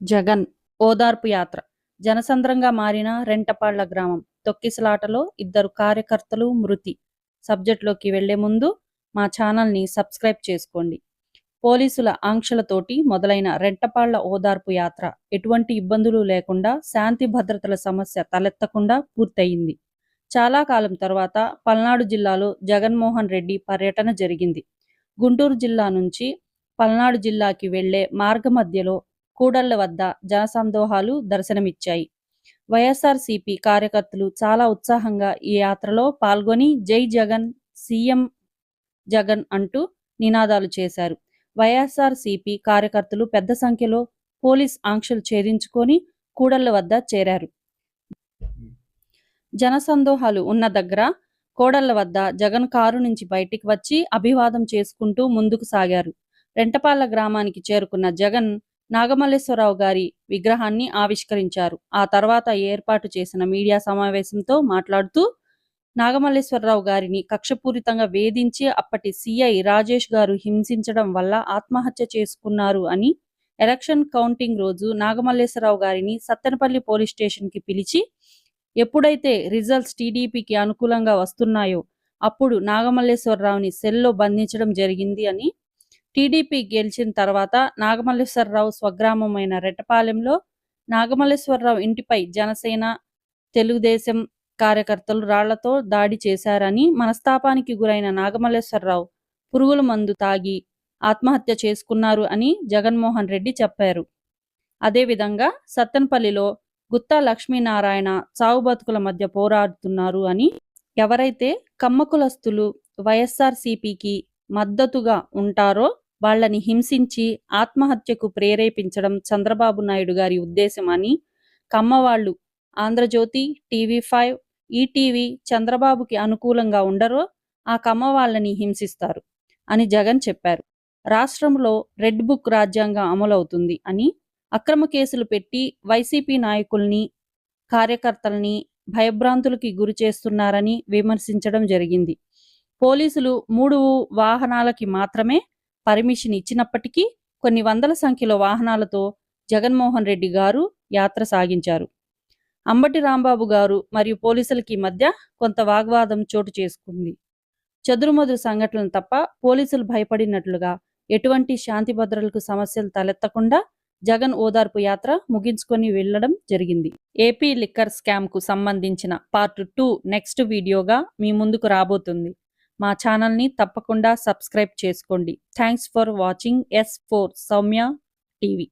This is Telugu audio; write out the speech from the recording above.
జగన్ ఓదార్పు యాత్ర. జనసంద్రంగా మారిన రెంటపాళ్ళ గ్రామం. తొక్కిసలాటలో ఇద్దరు కార్యకర్తలు మృతి. సబ్జెక్టులోకి వెళ్ళే ముందు మా ఛానల్ని సబ్స్క్రైబ్ చేసుకోండి. పోలీసుల ఆంక్షలతోటి మొదలైన రెంటపాళ్ళ ఓదార్పు యాత్ర ఎటువంటి ఇబ్బందులు లేకుండా శాంతి భద్రతల సమస్య తలెత్తకుండా పూర్తయింది. చాలా కాలం తర్వాత పల్నాడు జిల్లాలో జగన్మోహన్ రెడ్డి పర్యటన జరిగింది. గుంటూరు జిల్లా నుంచి పల్నాడు జిల్లాకి వెళ్ళే మార్గ మధ్యలో కూడళ్ళ వద్ద జనసందోహాలు దర్శనమిచ్చాయి. వైఎస్ఆర్సీపీ కార్యకర్తలు చాలా ఉత్సాహంగా ఈ యాత్రలో పాల్గొని జై జగన్ సీఎం జగన్ అంటూ నినాదాలు చేశారు. వైఎస్ఆర్సీపీ కార్యకర్తలు పెద్ద సంఖ్యలో పోలీస్ ఆంక్షలు ఛేదించుకొని కూడళ్ళ వద్ద చేరారు. జనసందోహాలు ఉన్న దగ్గర కోడళ్ళ వద్ద జగన్ కారు నుంచి బయటికి వచ్చి అభివాదం చేసుకుంటూ ముందుకు సాగారు. రెంటపాళ్ళ గ్రామానికి చేరుకున్న జగన్ నాగమల్లేశ్వరరావు గారి విగ్రహాన్ని ఆవిష్కరించారు. ఆ తర్వాత ఏర్పాటు చేసిన మీడియా సమావేశంతో మాట్లాడుతూ నాగమల్లేశ్వరరావు గారిని కక్షపూరితంగా వేధించి అప్పటి సిఐ రాజేష్ గారు హింసించడం వల్ల ఆత్మహత్య చేసుకున్నారు అని ఎలక్షన్ కౌంటింగ్ రోజు నాగమల్లేశ్వరరావు గారిని సత్తెనపల్లి పోలీస్ స్టేషన్కి పిలిచి ఎప్పుడైతే రిజల్ట్స్ టీడీపీకి అనుకూలంగా వస్తున్నాయో అప్పుడు నాగమల్లేశ్వరరావుని సెల్లో బంధించడం జరిగింది అని టీడీపీ గెలిచిన తర్వాత నాగమల్లేశ్వరరావు స్వగ్రామమైన రెట్టపాలెంలో నాగమల్లేశ్వరరావు ఇంటిపై జనసేన తెలుగుదేశం కార్యకర్తలు రాళ్ళతో దాడి చేశారని మనస్తాపానికి గురైన నాగమల్లేశ్వరరావు పురుగుల మందు తాగి ఆత్మహత్య చేసుకున్నారు అని జగన్మోహన్ రెడ్డి చెప్పారు. అదేవిధంగా సత్తెనపల్లిలో గుత్తా లక్ష్మీనారాయణ చావు బతుకుల మధ్య పోరాడుతున్నారు అని ఎవరైతే కమ్మకులస్తులు వైఎస్ఆర్సీపీకి మద్దతుగా ఉంటారో వాళ్ళని హింసించి ఆత్మహత్యకు ప్రేరేపించడం చంద్రబాబు నాయుడు గారి ఉద్దేశం అని ఆంధ్రజ్యోతి టీవీ ఫైవ్ ఈటీవీ చంద్రబాబుకి అనుకూలంగా ఉండరో ఆ కమ్మవాళ్ళని హింసిస్తారు అని జగన్ చెప్పారు. రాష్ట్రంలో రెడ్ బుక్ రాజ్యాంగం అమలవుతుంది అని అక్రమ కేసులు పెట్టి వైసీపీ నాయకుల్ని కార్యకర్తల్ని భయభ్రాంతులకి గురి చేస్తున్నారని విమర్శించడం జరిగింది. పోలీసులు మూడు వాహనాలకి మాత్రమే పర్మిషన్ ఇచ్చినప్పటికీ కొన్ని వందల సంఖ్యలో వాహనాలతో జగన్మోహన్ రెడ్డి గారు యాత్ర సాగించారు. అంబటి రాంబాబు గారు మరియు పోలీసులకి మధ్య కొంత వాగ్వాదం చోటు చేసుకుంది. చదురుమదురు సంఘటనలు తప్ప పోలీసులు భయపడినట్లుగా ఎటువంటి శాంతి భద్రతలకు సమస్యలు తలెత్తకుండా జగన్ ఓదార్పు యాత్ర ముగించుకొని వెళ్ళడం జరిగింది. ఏపీ లిక్కర్ స్కామ్కు సంబంధించిన పార్ట్ టూ నెక్స్ట్ వీడియోగా మీ ముందుకు రాబోతుంది. మా ఛానల్ని తప్పకుండా సబ్స్క్రైబ్ చేసుకోండి. Thanks for watching. S four Soumya TV.